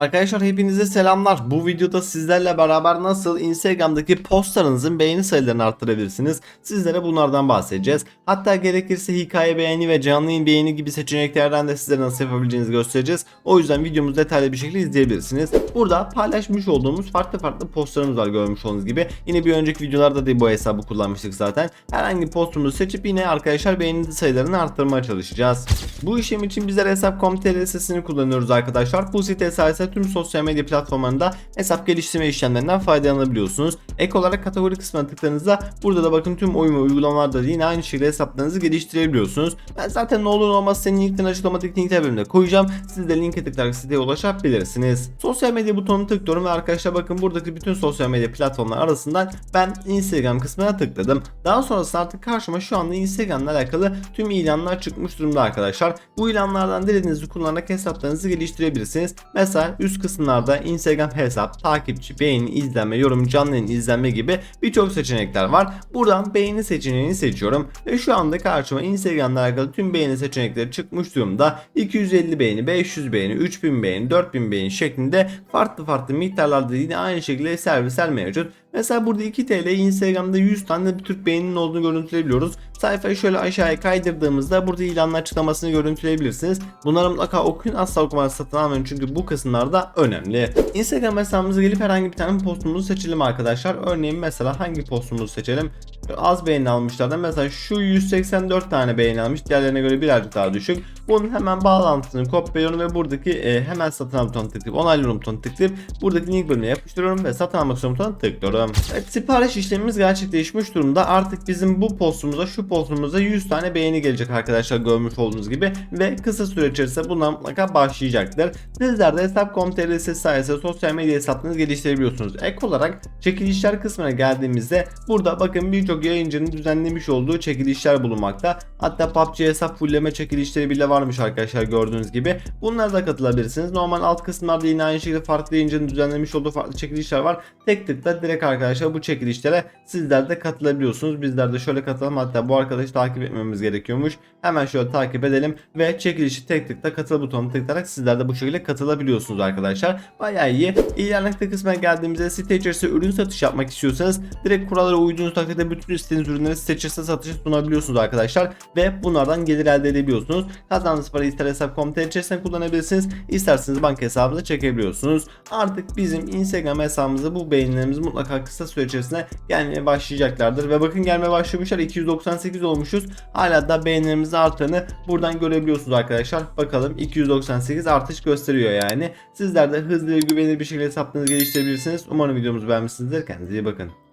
Arkadaşlar hepinize selamlar. Bu videoda sizlerle beraber nasıl Instagram'daki postlarınızın beğeni sayılarını arttırabilirsiniz. Sizlere bunlardan bahsedeceğiz. Hatta gerekirse hikaye beğeni ve canlı yayın beğeni gibi seçeneklerden de sizlere nasıl yapabileceğinizi göstereceğiz. O yüzden videomuzu detaylı bir şekilde izleyebilirsiniz. Burada paylaşmış olduğumuz farklı farklı postlarımız var görmüş olduğunuz gibi. Yine bir önceki videolarda da bu hesabı kullanmıştık zaten. Herhangi bir postumuzu seçip yine arkadaşlar beğeni sayılarını arttırmaya çalışacağız. Bu işlem için bizler hesap.com.tr sitesini kullanıyoruz arkadaşlar. Bu site sayesinde tüm sosyal medya platformlarında hesap geliştirme işlemlerinden faydalanabiliyorsunuz. Ek olarak kategori kısmına tıkladığınızda burada da bakın tüm oyun ve uygulamalarda da yine aynı şekilde hesaplarınızı geliştirebiliyorsunuz. Ben zaten ne olur olmaz senin linkten açıklamadaki linkler bölümünde koyacağım. Siz de linke tıklayarak siteye ulaşabilirsiniz. Sosyal medya butonunu tıklıyorum ve arkadaşlar bakın buradaki bütün sosyal medya platformları arasından ben Instagram kısmına tıkladım. Daha sonrasında artık karşıma şu anda Instagram'la alakalı tüm ilanlar çıkmış durumda arkadaşlar. Bu ilanlardan dilediğinizi kullanarak hesaplarınızı geliştirebilirsiniz. Mesela üst kısımlarda Instagram hesap, takipçi, beğeni, izlenme, yorum, canlı yayın, izlenme gibi birçok seçenekler var. Buradan beğeni seçeneğini seçiyorum ve şu anda karşıma Instagram'la alakalı tüm beğeni seçenekleri çıkmış durumda. 250 beğeni, 500 beğeni, 3000 beğeni, 4000 beğeni şeklinde farklı farklı miktarlarda yine aynı şekilde servisler mevcut. Mesela burada 2 TL Instagram'da 100 tane bir Türk beğeninin olduğunu görüntüleyebiliyoruz. Sayfayı şöyle aşağıya kaydırdığımızda burada ilanlar açıklamasını görüntüleyebilirsiniz. Bunları mutlaka okuyun asla okumadan satın almayın çünkü bu kısımlarda önemli. Instagram hesabımıza gelip herhangi bir tane postumuzu seçelim arkadaşlar. Örneğin mesela hangi postumuzu seçelim? Az beğeni almışlardan mesela şu 184 tane beğeni almış diğerlerine göre birazcık daha düşük. Bunun hemen bağlantısını kopyalıyorum ve buradaki e, hemen satın al butonuna tıklayıp onaylıyorum butonuna tıklayıp buradaki link bölümüne yapıştırıyorum ve satın almak istiyorum butonuna tıklıyorum. Evet, sipariş işlemimiz gerçekleşmiş durumda. Artık bizim bu postumuza şu postumuza 100 tane beğeni gelecek arkadaşlar görmüş olduğunuz gibi ve kısa süre içerisinde bunlar mutlaka başlayacaktır. Sizler de hesap.com.tr sitesi sayesinde sosyal medya hesaplarınızı geliştirebiliyorsunuz. Ek olarak çekilişler kısmına geldiğimizde burada bakın birçok yayıncının düzenlemiş olduğu çekilişler bulunmakta. Hatta PUBG hesap fullleme çekilişleri bile varmış arkadaşlar gördüğünüz gibi. Bunlara da katılabilirsiniz. Normal alt kısımlarda yine aynı şekilde farklı yayıncının düzenlemiş olduğu farklı çekilişler var. Tek tıkla direkt arkadaşlar bu çekilişlere sizler de katılabiliyorsunuz. Bizler de şöyle katılalım. Hatta bu arkadaşı takip etmemiz gerekiyormuş. Hemen şöyle takip edelim ve çekilişi tek tıkla katıl butonuna tıklayarak sizler de bu şekilde katılabiliyorsunuz arkadaşlar. Bayağı iyi. İlerlemekte kısmına geldiğimizde site içerisinde ürün satış yapmak istiyorsanız direkt kurallara uyduğunuz takdirde bütün istediğiniz ürünleri içerisinde satışa sunabiliyorsunuz arkadaşlar ve bunlardan gelir elde edebiliyorsunuz. Kazandığınız parayı ister hesap.com.tr içerisinde kullanabilirsiniz. isterseniz banka hesabınıza çekebiliyorsunuz. Artık bizim Instagram hesabımıza bu beğenilerimiz mutlaka kısa süre içerisinde gelmeye başlayacaklardır. Ve bakın gelmeye başlamışlar. 298 olmuşuz. Hala da beğenilerimizin arttığını buradan görebiliyorsunuz arkadaşlar. Bakalım 298 artış gösteriyor yani. Sizler de hızlı ve güvenilir bir şekilde hesaplarınızı geliştirebilirsiniz. Umarım videomuzu beğenmişsinizdir. Kendinize iyi bakın.